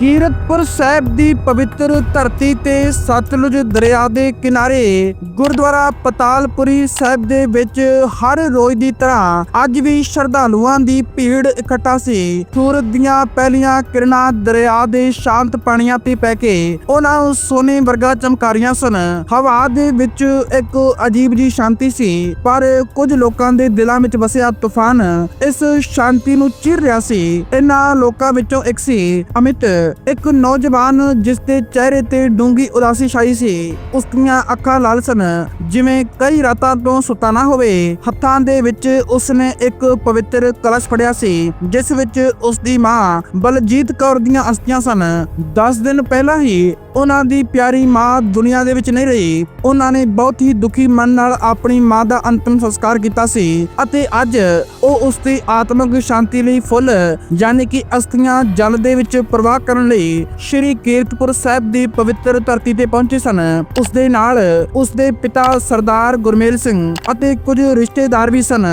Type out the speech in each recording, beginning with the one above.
ਕੀਰਤਪੁਰ ਸਾਹਿਬ ਦੀ ਪਵਿੱਤਰ ਧਰਤੀ ਤੇ ਸਤਲੁਜ ਦਰਿਆ ਦੇ ਕਿਨਾਰੇ ਗੁਰਦੁਆਰਾ ਪਤਾਲਪੁਰੀ ਸਾਹਿਬ ਦੇ ਵਿੱਚ ਹਰ ਰੋਜ਼ ਦੀ ਤਰ੍ਹਾਂ ਅੱਜ ਵੀ ਸ਼ਰਧਾਲੂਆਂ ਦੀ ਭੀੜ ਇਕੱਠਾ ਸੀ। ਸੂਰਜ ਦੀਆਂ ਪਹਿਲੀਆਂ ਕਿਰਨਾਂ ਦਰਿਆ ਦੇ ਸ਼ਾਂਤ ਪਾਣੀਆਂ ਤੇ ਪੈ ਕੇ ਉਹਨਾਂ ਨੂੰ ਸੋਨੇ ਵਰਗਾ ਚਮਕਾਰੀਆਂ ਸਨ। ਹਵਾ ਦੇ ਵਿੱਚ ਇੱਕ ਅਜੀਬ ਜੀ ਸ਼ਾਂਤੀ ਸੀ, ਪਰ ਕੁਝ ਲੋਕਾਂ ਦੇ ਦਿਲਾਂ ਵਿੱਚ ਵਸਿਆ ਤੂਫਾਨ ਇਸ ਸ਼ਾਂਤੀ ਨੂੰ ਚੀਰ ਰਿਹਾ ਸੀ। ਇਹਨਾਂ ਲੋਕਾਂ ਵਿੱਚੋਂ ਇੱਕ ਸੀ, ਅਮਿਤ। ਇੱਕ ਨੌਜਵਾਨ ਜਿਸ ਦੇ ਚਿਹਰੇ ਤੇ ਡੂੰਗੀ ਉਦਾਸੀ ਛਾਈ ਸੀ, ਉਸ ਦੀਆਂ ਅੱਖਾਂ ਲਾਲ ਸਨ। ਜਿਵੇਂ ਕਈ ਰਾਤਾਂ ਤੋਂ ਸੁੱਤਾ ਨਾ ਹੋਵੇ, ਹੱਥਾਂ ਦੇ ਵਿੱਚ ਉਸਨੇ ਇੱਕ ਪਵਿੱਤਰ ਕਲਸ਼ ਫੜਿਆ ਸੀ, ਜਿਸ ਵਿੱਚ ਉਸ ਦੀ ਮਾਂ ਬਲਜੀਤ ਕੌਰ ਦੀਆਂ ਅਸਥੀਆਂ ਸਨ। 10 ਦਿਨ ਪਹਿਲਾਂ ਹੀ ਉਹਨਾਂ ਦੀ ਪਿਆਰੀ ਮਾਂ ਦੁਨੀਆ ਦੇ ਵਿੱਚ ਨਹੀਂ ਰਹੀ। ਉਹਨਾਂ ਨੇ ਬਹੁਤ ਹੀ ਦੁਖੀ ਮਨ ਨਾਲ ਆਪਣੀ ਮਾਂ ਦਾ ਅੰਤਿਮ ਸੰਸਕਾਰ ਕੀਤਾ ਸੀ ਅਤੇ ਅੱਜ ਉਹ ਉਸ ਦੀ ਆਤਮਿਕ ਸ਼ਾਂਤੀ ਲਈ ਫੁੱਲ, ਯਾਨੀ ਕਿ ਅਸਥੀਆਂ ਜਲ ਦੇ ਵਿੱਚ ਪ੍ਰਵਾਹ ਕਰਨ ਲਈ ਸ਼੍ਰੀ ਕੀਰਤਪੁਰ ਸਾਹਿਬ ਦੀ ਪਵਿੱਤਰ ਧਰਤੀ ਤੇ ਪਹੁੰਚੇ ਸਨ। ਉਸ ਦੇ ਨਾਲ ਉਸ ਦੇ ਪਿਤਾ ਸਰਦਾਰ ਗੁਰਮੇਲ ਸਿੰਘ ਅਤੇ ਕੁਝ ਰਿਸ਼ਤੇਦਾਰ ਵੀ ਸਨ,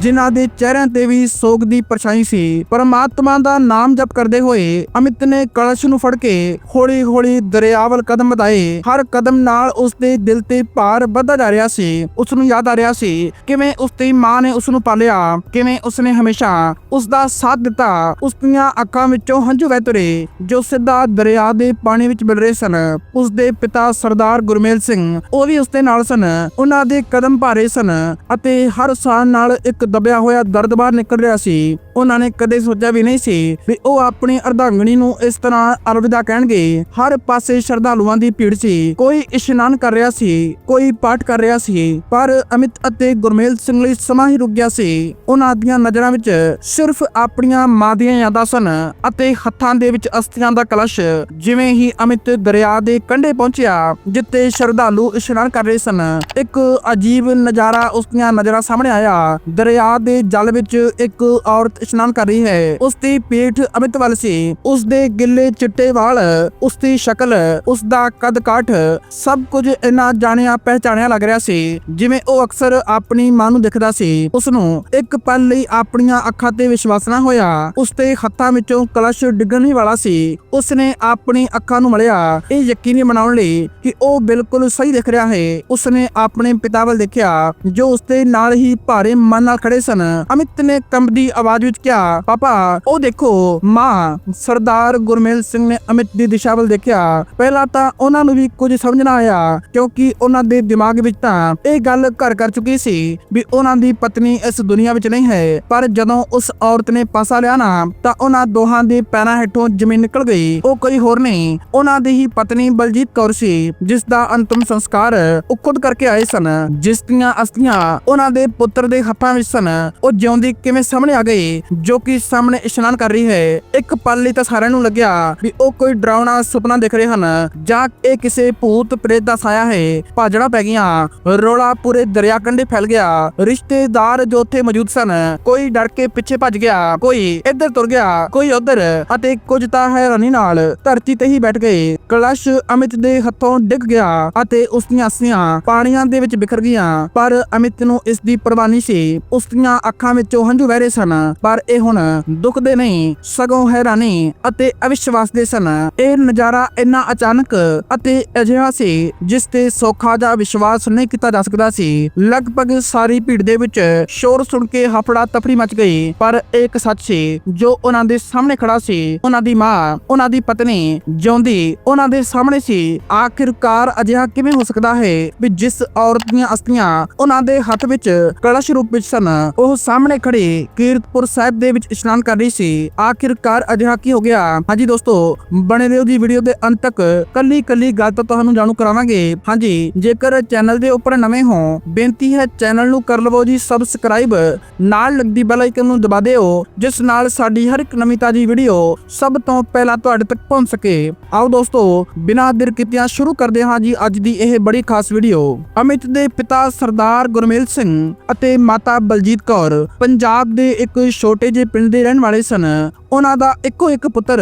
ਜਿਨ੍ਹਾਂ ਦੇ ਚਿਹਰਿਆਂ ਤੇ ਵੀ ਸੋਗ ਦੀ ਪਰਛਾਈ ਸੀ। ਪਰਮਾਤਮਾ ਦਾ ਨਾਮ ਜਪ ਕਰਦੇ ਹੋਏ ਅਮਿਤ ਨੇ ਕਲਸ਼ ਨੂੰ ਫੜ ਕੇ ਹੌਲੀ-ਹੌਲੀ ਦਰਿਆ ਵੱਲ ਕਦਮ ਵਧਾਏ। ਹਰ ਕਦਮ ਨਾਲ ਉਸ ਦੇ ਦਿਲ ਤੇ ਭਾਰ ਵੱਧਦਾ ਜਾ ਰਿਹਾ ਸੀ। ਉਸ ਨੂੰ ਯਾਦ ਆ ਰਿਹਾ ਸੀ, ਕਿਵੇਂ ਉਸ ਦੀ ਮਾਂ ਨੇ ਉਸ ਨੂੰ ਪਾਲਿਆ, ਕਿਵੇਂ ਉਸ ਨੇ ਹਮੇਸ਼ਾ ਉਸ ਦਾ ਸਾਥ ਦਿੱਤਾ। ਉਸ ਦੀਆਂ ਅੱਖਾਂ ਵਿੱਚੋਂ ਹੰਝੂ ਵਹਿ ਤੁਰੇ। ਜੋ ਸਿੱਧਾ ਦਰਿਆ ਦੇ ਪਾਣੀ ਵਿੱਚ ਮਿਲ ਰਹੇ ਸਨ ਉਸ ਦੇ ਪਿਤਾ ਸਰਦਾਰ ਗੁਰਮੇਲ ਸਿੰਘ, ਉਹ ਵੀ ਉਸ ਦੇ ਨਾਲ ਸਨ। ਉਹਨਾਂ ਦੇ ਕਦਮ ਭਾਰੇ ਸਨ ਅਤੇ ਹਰ ਸਾਲ ਨਾਲ ਇੱਕ ਦਬਿਆ ਹੋਇਆ ਦਰਦ ਬਾਹਰ ਨਿਕਲ ਰਿਹਾ ਸੀ। ਉਹਨਾਂ ਨੇ ਕਦੇ ਸੋਚਿਆ ਵੀ ਨਹੀਂ ਸੀ ਵੀ ਉਹ ਆਪਣੀ ਅਰਧਾਂਗਣੀ ਨੂੰ ਇਸ ਤਰ੍ਹਾਂ ਅਲਵਿਦਾ ਕਹਿਣਗੇ। ਹਰ ਪਾਸੇ ਸ਼ਰਧਾਲੂਆਂ ਦੀ ਭੀੜ ਸੀ। ਕੋਈ ਇਸ਼ਨਾਨ ਕਰ ਰਿਹਾ ਸੀ, ਕੋਈ ਪਾਠ ਕਰ ਰਿਹਾ ਸੀ, ਪਰ ਅਮਿਤ ਅਤੇ ਗੁਰਮੇਲ ਸਿੰਘ ਲਈ ਸਮਾਂ ਹੀ ਰੁਕ ਗਿਆ ਸੀ। ਉਹਨਾਂ ਦੀਆਂ ਨਜ਼ਰਾਂ ਵਿੱਚ ਸਿਰਫ ਆਪਣੀਆਂ ਮਾਂ ਦੀਆਂ ਯਾਦਾਂ ਸਨ ਅਤੇ ਹੱਥਾਂ ਦੇ ਵਿੱਚ ਅਸਥੀਆਂ ਦਾ ਕਲਸ਼। ਜਿਵੇਂ ਹੀ ਅਮਿਤ ਦਰਿਆ ਦੇ ਕੰਢੇ ਪਹੁੰਚਿਆ, ਜਿੱਥੇ ਸ਼ਰਧਾਲੂ ਇਸ਼ਨਾਨ ਕਰ ਰਹੇ ਸਨ, ਇੱਕ ਅਜੀਬ ਨਜ਼ਾਰਾ ਉਸ ਦੀਆਂ ਨਜ਼ਰਾਂ ਸਾਹਮਣੇ ਆਇਆ। ਦਰਿਆ ਦੇ ਜਲ ਵਿੱਚ ਇੱਕ ਔਰਤ ਇਸ਼ਨਾਨ ਕਰ ਰਹੀ ਹੈ। ਉਸ ਦੀ ਪੀਠ ਅਮਿਤ ਵੱਲ ਸੀ। ਉਸ ਦੇ ਗਿੱਲੇ ਚਿੱਟੇ ਵਾਲ ਉਸ ਦੀ ਸ਼ਕਲ ਉਸ ਦਾ ਕੱਦ ਕਾਠ ਸਭ ਕੁਝ ਇੰਨਾ ਜਾਣਿਆ ਪਹਿਚਾਣਿਆ ਲੱਗ ਰਿਹਾ ਸੀ। ਜਿਵੇਂ ਉਹ ਅਕਸਰ ਆਪਣੀ ਮਾਂ ਨੂੰ ਦਿਖਦਾ ਸੀ। ਉਸ ਨੂੰ ਇੱਕ ਪਲ ਲਈ ਆਪਣੀਆਂ ਅੱਖਾਂ ਤੇ ਵਿਸ਼ਵਾਸ ਨਾ ਹੋਇਆ। ਉਸ ਦੇ ਹੱਥਾਂ ਵਿੱਚੋਂ ਕਲਸ਼ ਡਿੱਗਣ ਹੀ ਵਾਲਾ ਸੀ। ਉਸ ਨੇ ਆਪਣੀ ਅੱਖਾਂ ਨੂੰ ਮਲਿਆ। ਇਹ ਯਕੀਨੀ ਬਣਾਉਣ ਲਈ ਕਿ ਉਹ ਬਿਲਕੁਲ ਸਹੀ ਦਿਖ ਰਿਹਾ ਹੈ। ਉਸ ਨੇ ਆਪਣੇ ਪਿਤਾ ਵੱਲ ਦੇਖਿਆ, ਜੋ ਉਸ ਦੇ ਨਾਲ ਹੀ ਭਾਰੇ ਮਨ ਨਾਲ ਖੜੇ ਸਨ। ਅਮਿਤ ਨੇ ਕੰਬਦੀ ਆਵਾਜ਼ ਵਿੱਚ ਕਿਹਾ ਪਾਪਾ, ਉਹ ਦੇਖੋ। ਮਾਂ, ਸਰਦਾਰ ਗੁਰਮੇਲ ਸਿੰਘ ਨੇ ਅਮਿਤ ਦੀ ਦਿਸ਼ਾ ਵੱਲ ਦੇਖਿਆ। ਪਹਿਲਾਂ ਤਾਂ ਉਹਨਾਂ ਨੂੰ ਵੀ ਕੁਝ ਸਮਝ ਨਾ ਆਇਆ, ਕਿਉਂਕਿ ਉਹਨਾਂ ਦੇ ਦਿਮਾਗ ਵਿੱਚ ਤਾਂ ਇਹ ਗੱਲ ਘਰ ਕਰ ਚੁੱਕੀ ਸੀ ਵੀ ਉਹਨਾਂ ਦੀ ਪਤਨੀ ਇਸ ਦੁਨੀਆ ਵਿੱਚ ਨਹੀਂ ਹੈ। ਪਰ ਜਦੋਂ ਉਸ ਔਰਤ ਨੇ ਪਾਸਾ ਲਿਆ ਨਾ, ਤਾਂ ਉਹਨਾਂ ਦੋਹਾਂ ਦੇ ਪੈਰਾਂ ਹੇਠੋਂ ਜ਼ਮੀਨ ਨਿਕਲ ਗਈ। ਉਹ ਕੋਈ ਹੋਰ ਨਹੀਂ, ਉਹਨਾਂ ਦੀ ਹੀ ਪਤਨੀ ਬਲਜੀਤ ਕੌਰ ਸੀ, ਜਿਸ ਦਾ ਅੰਤਮ ਸੰਸਕਾਰ ਉਹ ਖੁਦ ਕਰਕੇ ਆਏ ਸਨ। ਜਿਸ ਦੀਆਂ ਅਸਥੀਆਂ ਉਹਨਾਂ ਦੇ ਪੁੱਤਰ ਦੇ ਹੱਥਾਂ ਵਿੱਚ ਸਨ, ਉਹ ਜਿਉਂਦੀ ਕਿਵੇਂ ਸਾਹਮਣੇ ਆ ਗਈ? ਜੋ ਕਿ ਸਾਹਮਣੇ ਇਸ਼ਨਾਨ ਕਰ ਰਹੀ ਹੈ। ਇੱਕ ਪਲ ਲਈ ਤਾਂ ਸਾਰਿਆਂ ਨੂੰ ਲੱਗਿਆ ਵੀ ਉਹ ਕੋਈ ਡਰਾਉਣਾ ਸੁਪਨਾ ਦੇਖ ਰਹੇ ਹਨ, ਜਾਂ ਇਹ ਕਿਸੇ ਭੂਤ ਪ੍ਰੇਤ ਦਾ ਸਾਇਆ ਹੈ। ਭਾਜੜਾ ਪੈ ਗਈਆਂ, ਰੋਲਾ ਪੂਰੇ ਦਰਿਆ ਕੰਢੇ ਫੈਲ ਗਿਆ। ਰਿਸ਼ਤੇਦਾਰ ਜੋ ਉੱਥੇ ਮੌਜੂਦ ਸਨ, ਕੋਈ ਡਰ ਕੇ ਪਿੱਛੇ ਭੱਜ ਗਿਆ, ਕੋਈ ਇੱਧਰ ਤੁਰ ਗਿਆ, ਕੋਈ ਉੱਧਰ, ਅਤੇ ਕੁਝ ਤਾਂ ਹੈਰਾਨੀ ਨਾਲ ਧਰਤੀ ਤੇ ਹੀ ਬੈਠ ਗਏ। ਕਲਸ਼ ਅਮਿਤ ਦੇ ਹੱਥੋਂ ਡਿੱਗ ਗਿਆ, ਅਤੇ ਉਸ ਦੀਆਂ ਅਸੀਆਂ ਪਾਣੀਆਂ ਦੇ ਵਿੱਚ ਬਿਖਰ ਗਈਆਂ। ਪਰ ਅਮਿਤ ਨੂੰ ਇਸ ਦੀ ਪਰਵਾਹ ਨਹੀਂ ਸੀ। ਉਸ ਦੀਆਂ ਅੱਖਾਂ ਵਿੱਚੋਂ ਹੰਝੂ ਵਹਿ ਰਹੇ ਸਨ। ਪਰ ਇਹ ਹੁਣ ਦੁੱਖ ਦੇ ਨਹੀਂ, ਸਗੋਂ ਹੈਰਾਨੀ ਅਤੇ ਅਵਿਸ਼ਵਾਸ ਦੇ ਸਨ। ਇਹ ਨਜ਼ਾਰਾ ਇੰਨਾ ਅਚਾਨਕ ਅਤੇ ਅਜਿਹਾ ਸੀ, ਜਿਸ ਤੇ ਸੌਖਾ ਜਾਂ ਵਿਸ਼ਵਾਸ ਨਹੀਂ ਕੀਤਾ ਜਾ ਸਕਦਾ ਸੀ। ਲਗਭਗ ਸਾਰੀ ਭੀੜ ਦੇ ਵਿੱਚ ਸ਼ੋਰ ਸੁਣ ਕੇ ਹਫੜਾ ਤਫੜੀ ਮਚ ਗਈ, ਪਰ ਇੱਕ ਸੱਚ ਸੀ, ਜੋ ਉਹਨਾਂ ਦੇ ਸਾਹਮਣੇ ਖੜਾ ਸੀ। ਉਹਨਾਂ ਦੀ ਮਾਂ, ਉਹਨਾਂ ਦੀ ਪਤਨੀ ਜਿਉਂਦੀ ਉਹਨਾਂ ਦੇ ਸਾਹਮਣੇ ਸੀ। ਆਖਿਰਕਾਰ ਅਜਿਹਾ ਕਿਵੇਂ ਹੋ ਸਕਦਾ ਹੈ ਵੀ ਜਿਸ ਔਰਤ ਦੀਆਂ ਅਸਥੀਆਂ ਉਹਨਾਂ ਦੇ ਹੱਥ ਵਿੱਚ ਕਲਸ਼ ਰੂਪ ਵਿੱਚ ਸਨ, ਉਹ ਸਾਹਮਣੇ ਖੜੀ ਕੀਰਤਪੁਰ ਸਾਹਿਬ ਦੇ ਵਿੱਚ ਇਸ਼ਨਾਨ ਕਰ ਰਹੀ ਸੀ। ਆਖਿਰਕਾਰ ਅਜਿਹਾ ਕੀ ਹੋ ਗਿਆ? ਹਾਂਜੀ ਦੋਸਤੋ, ਬਣੇ ਰਹੋ ਜੀ ਵੀਡੀਓ ਦੇ ਅੰਤ ਤੱਕ। ਕੱਲੀ ਕੱਲੀ ਗੱਲ ਤਾਂ ਤੁਹਾਨੂੰ ਜਾਣੂ ਕਰਾਵਾਂਗੇ। ਹਾਂਜੀ, ਜੇਕਰ ਚੈਨਲ ਦੇ ਉੱਪਰ ਨਵੇਂ ਹੋ, ਬੇਨਤੀ ਹੈ ਚੈਨਲ ਨੂੰ ਕਰ ਲਵੋ ਜੀ ਸਬਸਕ੍ਰਾਈਬ ਨਾਲ ਲੱਗਦੀ ਬੈਲ ਆਈਕਨ ਨੂੰ ਦਬਾ ਦਿਓ, ਜਿਸ ਨਾਲ ਸਾਡੀ ਹਰ ਇੱਕ ਨਵੀਂ ਤਾਜੀ ਵੀਡੀਓ ਸਭ ਤੋਂ ਪਹਿਲਾਂ ਤੁਹਾਡੇ ਤੱਕ ਪਹੁੰਚ ਸਕੇ। ਆਓ ਦੋਸਤੋ, ਬਿਨਾਂ ਦੇਰ ਕੀਤਿਆਂ ਸ਼ੁਰੂ ਕਰਦੇ ਹਾਂ ਜੀ ਅੱਜ ਦੀ ਇਹ ਬੜੀ ਖਾਸ ਵੀਡੀਓ। ਅਮਿਤ ਦੇ ਪਿਤਾ ਸਰਦਾਰ ਗੁਰਮੇਲ ਸਿੰਘ ਅਤੇ ਮਾਤਾ ਬਲਜੀਤ ਕੌਰ, ਪੰਜਾਬ ਦੇ ਇੱਕ ਛੋਟੇ ਜਿਹੇ ਪਿੰਡ ਦੇ ਰਹਿਣ ਵਾਲੇ ਸਨ। ਉਹਨਾਂ ਦਾ ਇੱਕੋ ਇੱਕ ਪੁੱਤਰ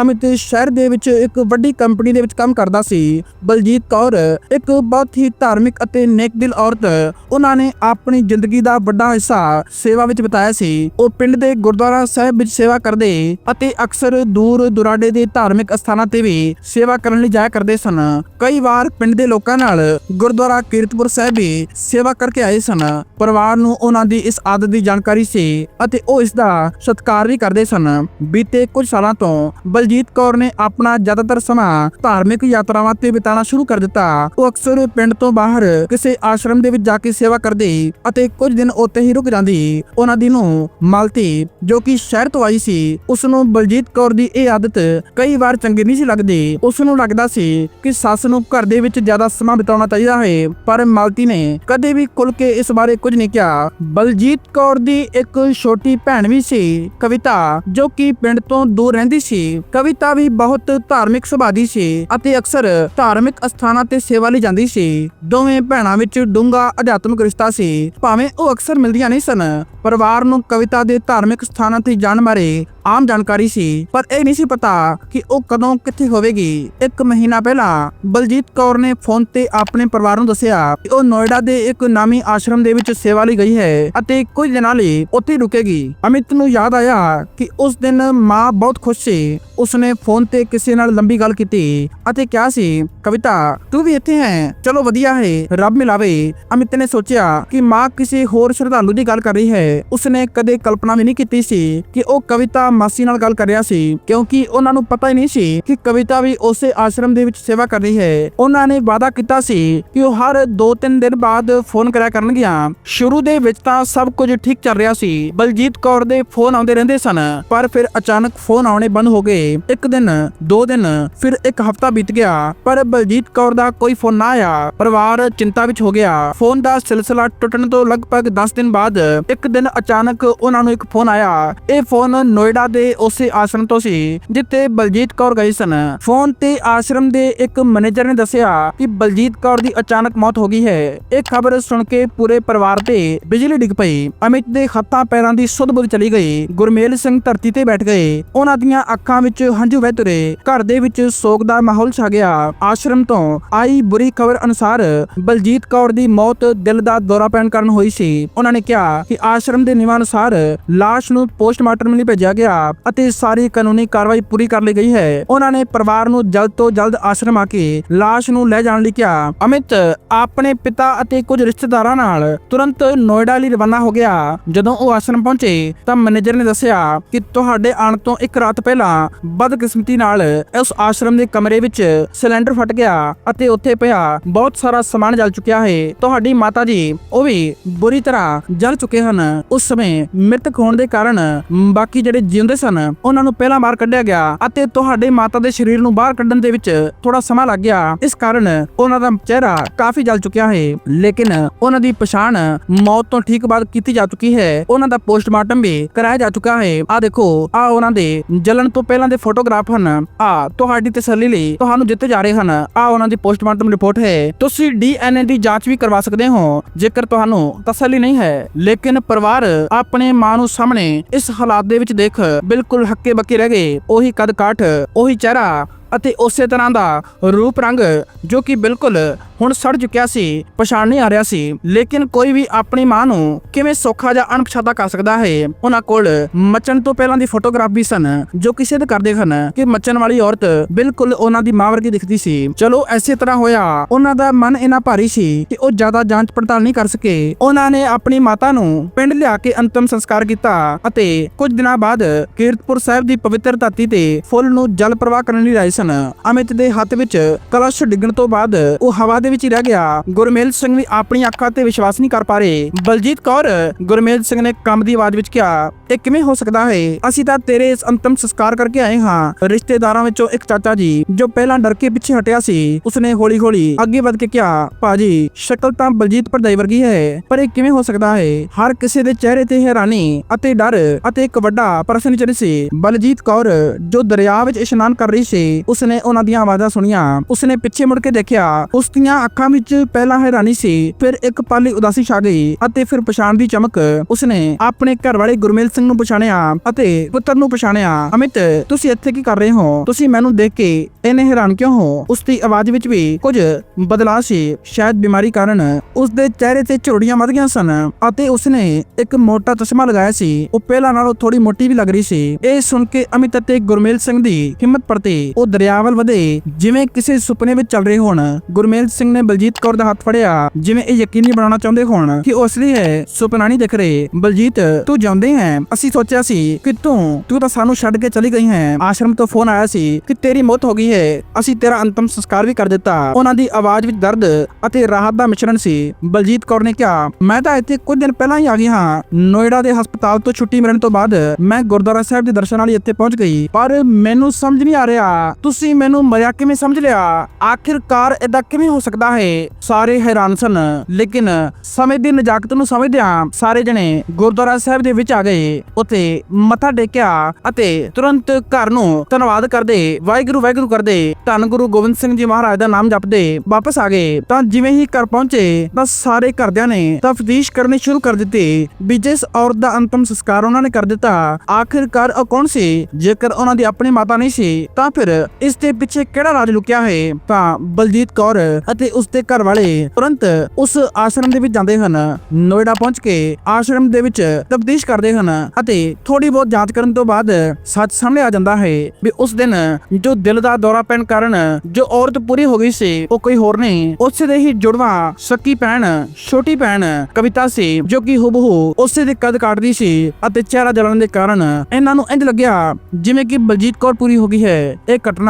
ਅਮਿਤ ਸ਼ਹਿਰ ਦੇ ਵਿੱਚ ਇੱਕ ਵੱਡੀ ਕੰਪਨੀ ਦੇ ਵਿੱਚ ਕੰਮ ਕਰਦਾ ਸੀ। ਬਲਜੀਤ ਕੌਰ, ਇੱਕ ਬਹੁਤ ਹੀ ਧਾਰਮਿਕ ਅਤੇ ਨੇਕ ਦਿਲ ਔਰਤ, ਉਹਨਾਂ ਨੇ ਆਪਣੀ ਜ਼ਿੰਦਗੀ ਦਾ ਵੱਡਾ ਹਿੱਸਾ ਸੇਵਾ ਵਿੱਚ ਬਿਤਾਇਆ ਸੀ। ਉਹ ਪਿੰਡ ਦੇ ਗੁਰਦੁਆਰਾ ਸਾਹਿਬ ਵਿੱਚ ਸੇਵਾ ਕਰਦੇ ਅਤੇ ਅਕਸਰ ਦੂਰ ਦੁਰਾਡੇ ਦੇ ਧਾਰਮਿਕ ਅਸਥਾਨਾਂ ਤੇ ਵੀ ਸੇਵਾ ਕਰਨ ਲਈ ਜਾਇਆ ਕਰਦੇ ਸਨ। ਕਈ ਵਾਰ ਪਿੰਡ ਦੇ ਲੋਕਾਂ ਨਾਲ ਗੁਰਦੁਆਰਾ ਕੀਰਤਪੁਰ ਸਾਹਿਬ ਵੀ ਸੇਵਾ ਕਰਕੇ ਆਏ ਸਨ। ਪਰਿਵਾਰ ਨੂੰ ਉਹਨਾਂ ਦੀ ਇਸ ਆਦਤ ਦੀ ਜਾਣਕਾਰੀ ਸੀ ਅਤੇ ਉਹ ਇਸ ਦਾ ਸਤਿਕਾਰ ਵੀ ਕਰਦੇ ਸਨ। ਬੀਤੇ ਕੁਝ ਸਾਲਾਂ ਤੋਂ ਬਲਜੀਤ ਕੌਰ ਨੇ ਆਪਣਾ ਜ਼ਿਆਦਾਤਰ ਸਮਾਂ ਧਾਰਮਿਕ ਯਾਤਰਾਵਾਂ ਤੇ ਬਿਤਾਉਣਾ ਸ਼ੁਰੂ ਕਰ ਦਿੱਤਾ। ਉਹ ਅਕਸਰ ਪਿੰਡ ਤੋਂ ਬਾਹਰ ਕਿਸੇ ਆਸ਼ਰਮ ਦੇ ਵਿੱਚ ਜਾ ਕੇ ਸੇਵਾ ਕਰਦੀ ਅਤੇ ਕੁਝ ਦਿਨ ਉੱਥੇ ਹੀ ਰੁਕ ਜਾਂਦੀ। ਉਹਨਾਂ ਦੀ ਨੂੰ ਮਾਲਤੀ, ਜੋ ਕਿ ਸ਼ਹਿਰ ਤੋਂ ਆਈ ਸੀ ਉਸ ਨੂੰ ਬਲਜੀਤ ਕੌਰ ਦੀ ਇਹ ਆਦਤ ਕਈ ਵਾਰ ਚੰਗੀ ਨਹੀਂ ਸੀ ਲੱਗਦੀ। ਉਸ ਨੂੰ ਲੱਗਦਾ ਸੀ ਕਿ ਸੱਸ ਨੂੰ ਘਰ ਦੇ ਵਿੱਚ ਜ਼ਿਆਦਾ ਸਮਾਂ ਬਿਤਾਉਣਾ ਚਾਹੀਦਾ ਹੈ ਪਰ ਮਾਲਤੀ ਨੇ ਕਦੇ ਵੀ ਖੁੱਲ ਕੇ ਇਸ ਬਾਰੇ ਕੁਝ ਨਹੀਂ ਕਿਹਾ। ਬਲਜੀਤ ਕੌਰ ਦੀ ਇੱਕ ਛੋਟੀ ਭੈਣ ਵੀ ਸੀ, ਕਵਿਤਾ, ਜੋ ਕਿ ਪਿੰਡ ਤੋਂ ਦੂਰ ਰਹਿੰਦੀ ਸੀ। ਕਵਿਤਾ ਵੀ ਬਹੁਤ ਧਾਰਮਿਕ ਸੁਭਾਅ ਦੀ ਸੀ ਅਤੇ ਅਕਸਰ ਧਾਰਮਿਕ ਅਸਥਾਨਾਂ ਤੇ ਸੇਵਾ ਲਈ ਜਾਂਦੀ ਸੀ। ਦੋਵੇਂ ਭੈਣਾਂ ਵਿੱਚ ਡੂੰਘਾ ਅਧਿਆਤਮਿਕ ਰਿਸ਼ਤਾ ਸੀ। ਭਾਵੇਂ ਉਹ ਅਕਸਰ ਮਿਲਦੀਆਂ ਨਹੀਂ ਸਨ, ਪਰਿਵਾਰ ਨੂੰ ਕਵਿਤਾ ਦੇ ਧਾਰਮਿਕ ਸਥਾਨਾਂ ਤੇ ਜਾਣ ਬਾਰੇ ਆਮ ਜਾਣਕਾਰੀ ਸੀ, ਪਰ ਇਹ ਨਹੀਂ ਸੀ ਪਤਾ ਕਿ ਉਹ ਕਦੋਂ ਕਿੱਥੇ ਹੋਵੇਗੀ। ਇੱਕ ਮਹੀਨਾ ਪਹਿਲਾਂ ਬਲਜੀਤ ਕੌਰ ਨੇ ਫੋਨ ਤੇ ਆਪਣੇ ਪਰਿਵਾਰ ਨੂੰ ਦੱਸਿਆ ਕਿ ਉਹ ਨੋਇਡਾ ਦੇ ਇੱਕ ਨਾਮੀ ਆਸ਼ਰਮ ਦੇ ਵਿੱਚ ਸੇਵਾ ਲਈ ਗਈ ਹੈ ਅਤੇ ਕੁਝ ਦਿਨਾਂ ਲਈ ਉੱਥੇ ਰੁਕੇਗੀ। ਅਮਿਤ ਨੂੰ ਯਾਦ ਆਇਆ ਕਿ ਉਸ ਦਿਨ ਮਾਂ ਬਹੁਤ ਖੁਸ਼ ਸੀ। ਉਸਨੇ ਫੋਨ ਤੇ ਕਿਸੇ ਨਾਲ ਲੰਬੀ ਗੱਲ ਕੀਤੀ ਅਤੇ ਕਿਹਾ ਸੀ, ਕਵਿਤਾ, ਤੂੰ ਵੀ ਇੱਥੇ ਹੈ? ਚਲੋ ਵਧੀਆ ਹੈ, ਰੱਬ ਮਿਲਾਵੇ। ਅਮਿਤ ਨੇ ਸੋਚਿਆ ਕਿ ਮਾਂ ਕਿਸੇ ਹੋਰ ਸ਼ਰਧਾਲੂ ਦੀ ਗੱਲ ਕਰ ਰਹੀ ਹੈ। ਉਸਨੇ ਕਦੇ ਕਲਪਨਾ ਵੀ ਨਹੀਂ ਕੀਤੀ ਸੀ ਕਿ ਉਹ ਕਵਿਤਾ ਮਾਸੀ ਨਾਲ ਗੱਲ ਕਰ ਰਿਹਾ ਸੀ, ਕਿਉਂਕਿ ਉਹਨਾਂ ਨੂੰ ਪਤਾ ਹੀ ਨਹੀਂ ਸੀ ਕਿ ਕਵਿਤਾ ਵੀ ਉਸੇ ਆਸ਼ਰਮ ਦੇ ਵਿੱਚ ਸੇਵਾ ਕਰ ਰਹੀ ਹੈ। ਉਹਨਾਂ ਨੇ ਵਾਅਦਾ ਕੀਤਾ ਸੀ ਕਿ ਉਹ ਹਰ 2-3 ਦਿਨ ਬਾਅਦ ਫੋਨ ਕਰਿਆ ਕਰਨਗੀਆਂ। ਸ਼ੁਰੂ ਦੇ ਵਿੱਚ ਤਾਂ ਸਭ ਕੁਝ ਠੀਕ ਚੱਲ ਰਿਹਾ ਸੀ, ਬਲਜੀਤ ਕੌਰ ਦੇ ਫੋਨ ਆਉਂਦੇ ਰਹਿੰਦੇ ਸਨ, ਪਰ ਫਿਰ ਅਚਾਨਕ ਫੋਨ ਆਉਣੇ ਬੰਦ ਹੋ ਗਏ। ਇੱਕ ਦਿਨ, ਦੋ ਦਿਨ, ਫਿਰ ਇੱਕ ਹਫਤਾ ਬੀਤ ਗਿਆ, ਪਰ ਬਲਜੀਤ ਕੌਰ ਦਾ ਕੋਈ ਫੋਨ ਨਾ ਆਇਆ। ਪਰਿਵਾਰ ਚਿੰਤਾ ਵਿੱਚ ਹੋ ਗਿਆ। ਫੋਨ ਦਾ ਸਿਲਸਿਲਾ ਟੁੱਟਣ ਤੋਂ ਲਗਭਗ 10 ਦਿਨ ਬਾਅਦ ਇੱਕ ਦਿਨ ਅਚਾਨਕ ਉਹਨਾਂ ਨੂੰ ਇੱਕ ਫੋਨ ਆਇਆ। ਇਹ ਫੋਨ ਨੋਇਡਾ ਦੇ ਉਸੇ ਆਸ਼ਰਮ ਤੋਂ ਸੀ, ਜਿੱਥੇ ਬਲਜੀਤ ਕੌਰ ਗਏ ਸਨ। ਫੋਨ ਤੇ ਆਸ਼ਰਮ ਦੇ ਇੱਕ ਮੈਨੇਜਰ ਨੇ ਦੱਸਿਆ ਕਿ ਬਲਜੀਤ ਕੌਰ ਦੀ ਅਚਾਨਕ ਮੌਤ ਹੋ ਗਈ ਹੈ। ਇਹ ਖਬਰ ਸੁਣ ਕੇ ਪੂਰੇ ਪਰਿਵਾਰ ਤੇ ਬਿਜਲੀ ਡਿੱਗ ਪਈ। ਅਮਿਤ ਦੇ ਹੱਥਾਂ ਪੈਰਾਂ ਦੀ ਸੁੱਧ ਬੁੱਧ ਚਲੀ ਗਈ। ਗੁਰਮੇਲ ਸਿੰਘ ਧਰਤੀ ਤੇ ਬੈਠ ਗਏ। ਉਹਨਾਂ ਦੀਆਂ ਅੱਖਾਂ ਵਿੱਚ ਹੰਝੂ ਵਹਿ ਤੁਰੇ। ਘਰ ਦੇ ਵਿੱਚ ਸੋਗ ਦਾ ਮਾਹੌਲ ਛਾ ਗਿਆ। ਆਸ਼ਰਮ ਤੋਂ ਆਈ ਬੁਰੀ ਖਬਰ ਅਨੁਸਾਰ ਬਲਜੀਤ ਕੌਰ ਦੀ ਮੌਤ ਦਿਲ ਦਾ ਦੌਰਾ ਪੈਣ ਕਾਰਨ ਹੋਈ ਸੀ। ਉਹਨਾਂ ਨੇ ਕਿਹਾ ਕਿ ਆਸ਼ਰਮ ਦੇ ਨਿਯਮਾਂ ਅਨੁਸਾਰ ਲਾਸ਼ ਨੂੰ ਪੋਸਟਮਾਰਟਮ ਲਈ ਭੇਜਿਆ ਗਿਆ। ਅਤੇ ਸਾਰੀ ਕਾਨੂੰਨੀ ਕਾਰਵਾਈ ਪੂਰੀ ਕਰ ਲਈ ਗਈ ਹੈ। ਉਹਨਾਂ ਨੇ ਪਰਿਵਾਰ ਨੂੰ ਜਲਦ ਤੋਂ ਜਲਦ ਆਸ਼ਰਮ ਆ ਕੇ ਲਾਸ਼ ਨੂੰ ਲੈ ਜਾਣ ਲਈ ਕਿਹਾ। ਅਮਿਤ, ਆਪਣੇ ਪਿਤਾ ਅਤੇ ਕੁਝ ਰਿਸ਼ਤੇਦਾਰਾਂ ਨਾਲ ਤੁਰੰਤ ਨੋਇਡਾ ਲਈ ਰਵਾਨਾ ਹੋ ਗਿਆ। ਜਦੋਂ ਉਹ ਆਸ਼ਰਮ ਪਹੁੰਚੇ, ਤਾਂ ਮੈਨੇਜਰ ਨੇ ਦੱਸਿਆ ਕਿ ਤੁਹਾਡੇ ਆਉਣ ਤੋਂ ਇੱਕ ਰਾਤ ਪਹਿਲਾਂ ਬਦਕਿਸਮਤੀ ਨਾਲ ਉਸ ਆਸ਼ਰਮ ਦੇ ਕਮਰੇ ਵਿੱਚ ਸਿਲੰਡਰ ਫਟ ਗਿਆ ਅਤੇ ਉੱਥੇ ਪਿਆ ਬਹੁਤ ਸਾਰਾ ਸਮਾਨ ਜਲ ਚੁੱਕਿਆ ਹੈ। ਤੁਹਾਡੀ ਮਾਤਾ ਜੀ, ਉਹ ਵੀ ਬੁਰੀ ਤਰ੍ਹਾਂ ਜਲ ਚੁੱਕੇ ਹਨ। ਉਸ ਸਮੇਂ ਮ੍ਰਿਤਕ ਹੋਣ ਦੇ ਕਾਰਨ ਬਾਕੀ ਜਿਹੜੇ ਜਿਉਂਦੇ ਸਨ। ਉਹਨਾਂ ਨੂੰ ਪਹਿਲਾਂ ਬਾਹਰ ਕੱਢਿਆ ਗਿਆ ਅਤੇ ਤੁਹਾਡੇ ਮਾਤਾ ਦੇ ਸਰੀਰ ਨੂੰ ਬਾਹਰ ਕੱਢਣ ਦੇ ਵਿੱਚ ਥੋੜਾ ਸਮਾਂ ਲੱਗ ਗਿਆ। ਇਸ ਕਾਰਨ ਉਹਨਾਂ ਦਾ ਚਿਹਰਾ ਕਾਫੀ ਜਲ ਚੁੱਕਿਆ ਹੈ। ਲੇਕਿਨ ਉਹਨਾਂ ਦੀ ਪਛਾਣ ਮੌਤ ਤੋਂ ਠੀਕ ਬਾਅਦ ਕੀਤੀ ਜਾ ਚੁੱਕੀ ਹੈ। ਉਹਨਾਂ ਦਾ ਪੋਸਟਮਾਰਟਮ ਵੀ ਕਰਾਇਆ ਜਾ ਚੁੱਕਾ ਹੈ। ਆ ਦੇਖੋ ਆ ਉਹਨਾਂ ਦੇ ਜਲਣ ਤੋਂ ਪਹਿਲਾਂ ਦੇ ਫੋਟੋਗ੍ਰਾਫ ਹਨ। ਆ ਤੁਹਾਡੀ ਤਸੱਲੀ ਲਈ ਤੁਹਾਨੂੰ ਜਿੱਤੇ ਜਾ ਰਹੇ ਹਨ। ਆ ਉਹਨਾਂ ਦੀ ਪੋਸਟਮਾਰਟਮ ਰਿਪੋਰਟ ਹੈ। ਤੁਸੀਂ ਡੀਐਨਏ ਦੀ ਜਾਂਚ ਵੀ ਕਰਵਾ ਸਕਦੇ ਹੋ। ਜੇਕਰ ਤੁਹਾਨੂੰ ਤਸੱਲੀ ਨਹੀਂ ਹੈ, ਲੇਕਿਨ ਪਰਿਵਾਰ ਆਪਣੇ ਮਾਂ ਨੂੰ ਸਾਹਮਣੇ ਇਸ ਹਾਲਾਤ ਦੇ ਵਿੱਚ ਦੇਖ ਬਿਲਕੁਲ ਹੱਕੇ ਬੱਕੇ ਰਹਿ ਗਏ। ਉਹੀ ਕਦ ਕਾਠ ਉਹੀ ਚਿਹਰਾ। ਅਤੇ ਉਸੇ ਤਰ੍ਹਾਂ ਦਾ ਰੂਪ ਰੰਗ ਜੋ ਕਿ ਬਿਲਕੁਲ ਹੁਣ ਸੜ ਚੁੱਕਿਆ ਸੀ, ਪਛਾਣ ਨਹੀਂ ਆ ਰਿਹਾ ਸੀ। ਲੇਕਿਨ ਕੋਈ ਵੀ ਆਪਣੀ ਮਾਂ ਨੂੰ ਕਿਵੇਂ ਸੌਖਾ ਜਾਂ ਅਣਪਛਾਤਾ ਕਰ ਸਕਦਾ ਹੈ, ਉਹਨਾਂ ਕੋਲ ਮੱਚਣ ਤੋਂ ਪਹਿਲਾਂ ਦੀ ਫੋਟੋਗ੍ਰਾਫ ਵੀ ਸਨ, ਜੋ ਕਿਸੇ ਦੇ ਕਰਦੇ ਹਨ ਕਿ ਮੱਚਣ ਵਾਲੀ ਔਰਤ ਬਿਲਕੁਲ ਉਹਨਾਂ ਦੀ ਮਾਂ ਵਰਗੀ ਦਿਖਦੀ ਸੀ। ਚਲੋ, ਐਸੇ ਤਰ੍ਹਾਂ ਹੋਇਆ। ਉਹਨਾਂ ਦਾ ਮਨ ਇਨਾ ਭਾਰੀ ਸੀ ਕਿ ਉਹ ਜ਼ਿਆਦਾ ਜਾਂਚ ਪੜਤਾਲ ਨਹੀਂ ਕਰ ਸਕੇ। ਉਹਨਾਂ ਨੇ ਆਪਣੀ ਮਾਤਾ ਨੂੰ ਪਿੰਡ ਲਿਆ ਕੇ ਅੰਤਮ ਸੰਸਕਾਰ ਕੀਤਾ ਅਤੇ ਕੁਝ ਦਿਨਾਂ ਬਾਅਦ ਕੀਰਤਪੁਰ ਸਾਹਿਬ ਦੀ ਪਵਿੱਤਰ ਧਰਤੀ ਤੇ ਫੁੱਲ ਨੂੰ ਜਲ ਪ੍ਰਵਾਹ ਕਰਨ ਲਈ ਆਏ ਸਨ। ਅਮਿਤ ਦੇ ਹੱਥ ਵਿੱਚ ਕਲਸ਼ ਡਿੱਗਣ ਤੋਂ ਬਾਅਦ ਉਹ ਹਵਾ ਦੇ ਵਿੱਚ ਹੀ ਰਹਿ ਗਿਆ। ਗੁਰਮੇਲ ਸਿੰਘ ਵੀ ਆਪਣੀ ਅੱਖਾਂ ਤੇ ਵਿਸ਼ਵਾਸ ਨਹੀਂ ਕਰ ਪਾ ਰਹੇ। ਬਲਜੀਤ ਕੌਰ, ਗੁਰਮੇਲ ਸਿੰਘ ਨੇ ਕੰਮ ਦੀ ਆਵਾਜ਼ ਵਿੱਚ ਕਿਹਾ, ਇਹ ਕਿਵੇਂ ਹੋ ਸਕਦਾ ਹੈ? ਅਸੀਂ ਤਾਂ ਤੇਰੇ ਇਸ ਅੰਤਮ ਸੰਸਕਾਰ ਕਰਕੇ ਆਏ ਹਾਂ। ਰਿਸ਼ਤੇਦਾਰਾਂ ਵਿੱਚੋਂ ਇੱਕ ਚਾਚਾ ਜੀ, ਜੋ ਪਹਿਲਾਂ ਡਰ ਕੇ ਪਿੱਛੇ ਹਟਿਆ ਸੀ, ਉਸਨੇ ਹੌਲੀ-ਹੌਲੀ ਅੱਗੇ ਵੱਧ ਕੇ ਕਿਹਾ, ਭਾਜੀ, ਸ਼ਕਲ ਤਾਂ ਬਲਜੀਤ ਭਰਦਾਈ ਵਰਗੀ ਹੈ, ਪਰ ਇਹ ਕਿਵੇਂ ਹੋ ਸਕਦਾ ਹੈ? ਹਰ ਕਿਸੇ ਦੇ ਚਿਹਰੇ ਤੇ ਹੈਰਾਨੀ ਅਤੇ ਡਰ ਅਤੇ ਇੱਕ ਵੱਡਾ ਪ੍ਰਸ਼ਨ ਚਿੰਨ੍ਹ ਸੀ ਬਲਜੀਤ ਕੌਰ, ਜੋ ਦਰਿਆ ਵਿੱਚ ਇਸ਼ਨਾਨ ਕਰ ਰਹੀ ਸੀ ਉਸਨੇ ਉਹਨਾਂ ਦੀਆਂ ਆਵਾਜ਼ਾਂ ਸੁਣੀਆਂ। ਉਸਨੇ ਪਿੱਛੇ ਮੁੜ ਕੇ ਦੇਖਿਆ, ਉਸ ਦੀਆਂ ਅੱਖਾਂ ਵਿੱਚ ਪਹਿਲਾਂ ਹੈਰਾਨੀ ਸੀ, ਫਿਰ ਇੱਕ ਪਲ ਉਦਾਸੀ ਛਾ ਗਈ ਅਤੇ ਫਿਰ ਪਛਾਣ ਦੀ ਚਮਕ ਉਸਨੇ ਆਪਣੇ ਘਰ ਵਾਲੇ ਗੁਰਮੇਲ ਸਿੰਘ ਨੂੰ ਪਛਾਣਿਆ ਅਤੇ ਪੁੱਤਰ ਨੂੰ ਪਛਾਣਿਆ। ਅਮਿਤ, ਤੁਸੀਂ ਇੱਥੇ ਕੀ ਕਰ ਰਹੇ ਹੋ? ਤੁਸੀਂ ਮੈਨੂੰ ਦੇਖ ਕੇ ਇੰਨੇ ਹੈਰਾਨ ਕਿਉਂ ਹੋ? ਉਸ ਦੀ ਆਵਾਜ਼ ਵਿੱਚ ਵੀ ਕੁਝ ਬਦਲਾਅ ਸੀ। ਸ਼ਾਇਦ ਬਿਮਾਰੀ ਕਾਰਨ ਉਸ ਦੇ ਚਿਹਰੇ ਤੇ ਝੁਰੜੀਆਂ ਵੱਧ ਗਈਆਂ ਸਨ ਅਤੇ ਉਸਨੇ ਇੱਕ ਮੋਟਾ ਚਸ਼ਮਾ ਲਗਾਇਆ ਸੀ। ਉਹ ਪਹਿਲਾਂ ਨਾਲੋਂ ਥੋੜੀ ਮੋਟੀ ਵੀ ਲੱਗ ਰਹੀ ਸੀ। ਇਹ ਸੁਣ ਕੇ ਅਮਿਤ ਅਤੇ ਗੁਰਮੇਲ ਸਿੰਘ ਦੀ ਹਿੰਮਤ ਪਰਤੀ। ਉਹ ਦਰਿਆ ਵੱਲ ਵਧੇ ਜਿਵੇਂ ਕਿਸੇ ਸੁਪਨੇ ਵਿੱਚ ਚੱਲ ਰਹੇ ਹੋਣ, ਗੁਰਮੇਲ ਸਿੰਘ ਨੇ ਬਲਜੀਤ ਕੌਰ ਦਾ ਹੱਥ ਫੜਿਆ, ਜਿਵੇਂ ਇਹ ਯਕੀਨੀ ਬਣਾਉਣਾ ਚਾਹੁੰਦੇ ਹੋਣ ਕਿ ਉਹ ਅਸਲੀ ਹੈ, ਸੁਪਨਾ ਨਹੀਂ ਦਿਖ ਰਹੇ। ਬਲਜੀਤ, ਤੂੰ ਜਾਂਦੇ ਹੈ, ਅਸੀਂ ਸੋਚਿਆ ਸੀ ਕਿ ਤੂੰ ਤੂੰ ਤਾਂ ਸਾਨੂੰ ਛੱਡ ਕੇ ਚਲੀ ਗਈ ਹੈ। ਆਸ਼ਰਮ ਤੋਂ ਫੋਨ ਆਇਆ ਸੀ ਕਿ ਤੇਰੀ ਮੌਤ ਹੋ ਗਈ ਹੈ। ਅਸੀਂ ਤੇਰਾ ਅੰਤਮ ਸੰਸਕਾਰ ਵੀ ਕਰ ਦਿੱਤਾ। ਉਹਨਾਂ ਦੀ ਆਵਾਜ਼ ਵਿੱਚ ਦਰਦ ਅਤੇ ਰਾਹਤ ਦਾ ਮਿਸ਼ਰਣ ਸੀ। ਬਲਜੀਤ ਕੌਰ ਨੇ ਕਿਹਾ, ਮੈਂ ਤਾਂ ਇੱਥੇ ਕੁਝ ਦਿਨ ਪਹਿਲਾਂ ਹੀ ਆ ਗਈ ਹਾਂ। ਨੋਇਡਾ ਦੇ ਹਸਪਤਾਲ ਤੋਂ ਛੁੱਟੀ ਮਿਲਣ ਤੋਂ ਬਾਅਦ ਮੈਂ ਗੁਰਦੁਆਰਾ ਸਾਹਿਬ ਦੇ ਦਰਸ਼ਨਾਂ ਲਈ ਇੱਥੇ ਪਹੁੰਚ ਗਈ, ਪਰ ਮੈਨੂੰ ਸਮਝ ਨਹੀਂ ਆ ਰਿਹਾ ਤੁਸੀਂ ਮੈਨੂੰ ਮਰਿਆ ਕਿਵੇਂ ਸਮਝ ਲਿਆ? ਆਖਿਰਕਾਰ ਇਦਾਂ ਕਿਵੇਂ ਹੋ ਸਕਦਾ ਹੈ? ਸਾਰੇ ਹੈਰਾਨ ਸਨ, ਲੇਕਿਨ ਸਮੇਂ ਦੀ ਨਜਾਕਤ ਨੂੰ ਸਮਝਦਿਆਂ ਸਾਰੇ ਜਣੇ ਗੁਰਦੁਆਰਾ ਸਾਹਿਬ ਦੇ ਵਿੱਚ ਆ ਗਏ। ਉੱਥੇ ਮੱਥਾ ਟੇਕਿਆ ਅਤੇ ਤੁਰੰਤ ਘਰ ਨੂੰ ਧੰਨਵਾਦ ਕਰਦੇ, ਵਾਹਿਗੁਰੂ ਵਾਹਿਗੁਰੂ ਕਰਦੇ, ਧੰਨ ਗੁਰੂ ਗੋਬਿੰਦ ਸਿੰਘ ਜੀ ਮਹਾਰਾਜ ਦਾ ਨਾਮ ਜਪਦੇ ਵਾਪਸ ਆ ਗਏ। ਤਾਂ ਜਿਵੇਂ ਹੀ ਘਰ ਪਹੁੰਚੇ, ਤਾਂ ਸਾਰੇ ਘਰਦਿਆਂ ਨੇ ਤਫਤੀਸ਼ ਕਰਨੀ ਸ਼ੁਰੂ ਕਰ ਦਿੱਤੀ। ਵੀ ਜਿਸ ਔਰਤ ਦਾ ਅੰਤਮ ਸੰਸਕਾਰ ਉਹਨਾਂ ਨੇ ਕਰ ਦਿੱਤਾ, ਆਖਿਰਕਾਰ ਉਹ ਕੌਣ ਸੀ? ਜੇਕਰ ਉਹਨਾਂ ਦੀ ਆਪਣੀ ਮਾਤਾ ਨਹੀਂ ਸੀ, ਤਾਂ ਫਿਰ ਇਸ ਦੇ ਪਿੱਛੇ ਕਿਹੜਾ ਰਾਜ ਲੁਕਿਆ ਹੈ? ਤਾਂ ਬਲਜੀਤ ਕੌਰ ਅਤੇ ਉਸ ਦੇ ਘਰ ਵਾਲੇ ਤੁਰੰਤ ਉਸ ਆਸ਼ਰਮ ਦੇ ਵਿੱਚ ਜਾਂਦੇ ਹਨ। ਨੋਇਡਾ ਪਹੁੰਚ ਕੇ ਆਸ਼ਰਮ ਦੇ ਵਿੱਚ ਤਫਤੀਸ਼ ਕਰਦੇ ਹਨ ਅਤੇ ਥੋੜੀ ਬਹੁਤ ਜਾਂਚ ਕਰਨ ਤੋਂ ਬਾਅਦ ਸੱਚ ਸਾਹਮਣੇ ਆ ਜਾਂਦਾ ਹੈ ਵੀ ਉਸ ਦਿਨ ਜੋ ਦਿਲ ਦਾ ਦੌਰਾ ਪੈਣ ਕਾਰਨ ਜੋ ਔਰਤ ਪੂਰੀ ਹੋ ਗਈ ਸੀ, ਉਹ ਕੋਈ ਹੋਰ ਨਹੀਂ। ਉਸੇ ਦੇ ਹੀ ਜੁੜਵਾ ਸੱਕੀ ਭੈਣ, ਛੋਟੀ ਭੈਣ ਕਵਿਤਾ ਸੀ ਜੋ ਕਿ ਹੁਬਹੂ ਉਸੇ ਦੇ ਕਦ ਕਾਟਦੀ ਸੀ ਅਤੇ ਚਿਹਰਾ ਜਲਣ ਦੇ ਕਾਰਨ ਇਹਨਾਂ ਨੂੰ ਇੰਜ ਲੱਗਿਆ ਜਿਵੇਂ ਕਿ ਬਲਜੀਤ ਕੌਰ ਪੂਰੀ ਹੋ ਗਈ ਹੈ। ਇਹ ਘਟਨਾ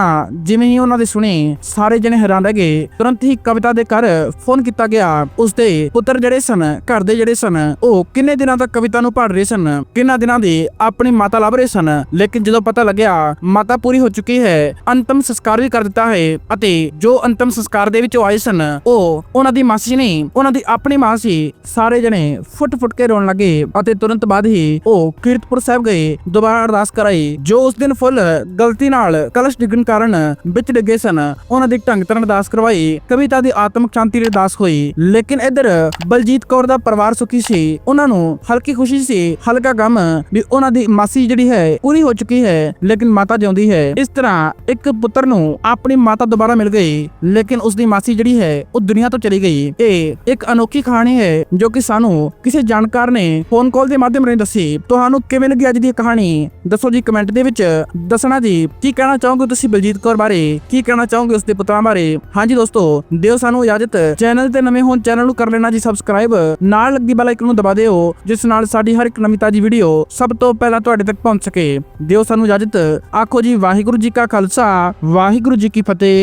ਜਿਵੇਂ ਹੀ ਉਹਨਾਂ ਦੇ ਸੁਣੇ, ਸਾਰੇ ਜਣੇ ਹੈਰਾਨ ਰਹਿ ਗਏ। ਤੁਰੰਤ ਹੀ ਕਵਿਤਾ ਦੇ ਘਰ ਫੋਨ ਕੀਤਾ ਗਿਆ। ਉਸਦੇ ਪੁੱਤਰ ਜਿਹੜੇ ਸਨ, ਘਰ ਦੇ ਜਿਹੜੇ ਸਨ, ਉਹ ਕਿੰਨੇ ਦਿਨਾਂ ਤੱਕ ਕਵਿਤਾ ਨੂੰ ਪੜ੍ਹ ਰਹੇ ਸਨ, ਕਿੰਨਾ ਦਿਨਾਂ ਦੀ ਆਪਣੀ ਮਾਤਾ ਲੱਭ ਰਹੇ ਸਨ। ਲੇਕਿਨ ਜਦੋਂ ਪਤਾ ਲੱਗਿਆ, ਮਾਤਾ ਪੂਰੀ ਹੋ ਚੁੱਕੀ ਹੈ, ਅੰਤਮ ਸੰਸਕਾਰ ਵੀ ਕਰ ਦਿੱਤਾ ਹੈ ਅਤੇ ਜੋ ਅੰਤਮ ਸੰਸਕਾਰ ਦੇ ਵਿੱਚ ਆਏ ਸਨ, ਉਹ ਉਹਨਾਂ ਦੀ ਮਾਸੀ ਨੇ ਉਹਨਾਂ ਦੀ ਆਪਣੀ ਮਾਂ ਸੀ ਸਾਰੇ ਜਣੇ ਫੁੱਟ ਫੁੱਟ ਕੇ ਰੋਣ ਲੱਗੇ ਅਤੇ ਤੁਰੰਤ ਬਾਅਦ ਹੀ ਉਹ ਕੀਰਤਪੁਰ ਸਾਹਿਬ ਗਏ, ਦੁਬਾਰਾ ਅਰਦਾਸ ਕਰਾਈ, ਜੋ ਉਸ ਦਿਨ ਫੁੱਲ ਗਲਤੀ ਨਾਲ ਕਲਸ਼ ਡਿੱਗਣ ਕਾਰਨ ਵਿੱਚ ਡਿੱਗੇ ਸਨ। ਉਹਨਾਂ ਦੀ ਢੰਗ ਤਰ੍ਹਾਂ ਅਰਦਾਸ ਕਰਵਾਈ, ਕਵਿਤਾ ਦੀ ਆਤਮਿਕ ਸ਼ਾਂਤੀ ਲਈ ਅਰਦਾਸ ਹੋਈ। ਲੇਕਿਨ ਇੱਧਰ ਬਲਜੀਤ ਕੌਰ ਦਾ ਪਰਿਵਾਰ ਸੁਖੀ ਸੀ। ਉਹਨਾਂ ਨੂੰ ਹਲਕੀ ਖੁਸ਼ੀ ਸੀ, ਹਲਕਾ ਗਮ ਵੀ ਉਹਨਾਂ ਦੀ ਮਾਸੀ ਜਿਹੜੀ ਹੈ, ਪੂਰੀ ਹੋ ਚੁੱਕੀ ਹੈ, ਲੇਕਿਨ ਮਾਤਾ ਜਿਉਂਦੀ ਹੈ। ਇਸ ਤਰ੍ਹਾਂ ਇੱਕ ਪੁੱਤਰ ਨੂੰ ਆਪਣੀ ਮਾਤਾ ਦੁਬਾਰਾ ਮਿਲ ਗਈ, ਲੇਕਿਨ ਉਸ ਦੀ ਮਾਸੀ ਜਿਹੜੀ ਹੈ, ਉਹ ਦੁਨੀਆ ਤੋਂ ਚਲੀ ਗਈ। ਇਹ ਇੱਕ ਅਨੋਖੀ ਕਹਾਣੀ ਹੈ, ਜੋ ਕਿ ਸਾਨੂੰ ਕਿਸੇ ਜਾਣਕਾਰ ਨੇ ਫੋਨ ਕਾਲ ਦੇ ਮਾਧਿਅਮ ਰਾਹੀਂ ਦੱਸੀ। ਤੁਹਾਨੂੰ ਕਿਵੇਂ ਲੱਗੀ ਅੱਜ ਦੀ ਕਹਾਣੀ? ਦੱਸੋ ਜੀ ਕਮੈਂਟ ਦੇ ਵਿੱਚ। ਦੱਸਣਾ ਜੀ, ਕੀ ਕਹਿਣਾ ਚਾਹੋਗੇ ਤੁਸੀਂ ਬਲਜੀਤ ਕੌਰ ਬਾਰੇ ਕੀ ਕਹਿਣਾ ਚਾਹੋਗੇ ਉਸ ਦੇ ਪੁੱਤਰਾਂ ਬਾਰੇ? ਹਾਂਜੀ ਦੋਸਤੋ, ਦਿਓ ਸਾਨੂੰ ਇਜਾਜ਼ਤ। ਚੈਨਲ ਤੇ ਨਵੇਂ ਹੋਣ ਚੈਨਲ ਨੂੰ ਕਰ ਲੈਣਾ ਜੀ ਸਬਸਕ੍ਰਾਈਬ ਨਾਲ ਲੱਗੀ ਬੈਲ ਆਈਕਨ ਨੂੰ ਦਬਾ ਦਿਓ, ਜਿਸ ਨਾਲ ਸਾਡੀ ਹਰ ਇੱਕ ਨਵੀਂ ਤਾਜੀ ਵੀਡੀਓ ਸਭ ਤੋਂ ਪਹਿਲਾਂ ਤੁਹਾਡੇ ਤੱਕ ਪਹੁੰਚ ਸਕੇ। ਦਿਓ ਸਾਨੂੰ ਇਜਾਜ਼ਤ। ਆਖੋ ਜੀ ਵਾਹਿਗੁਰੂ ਜੀ ਕਾ ਖਾਲਸਾ, ਵਾਹਿਗੁਰੂ ਜੀ ਕੀ ਫਤਿਹ।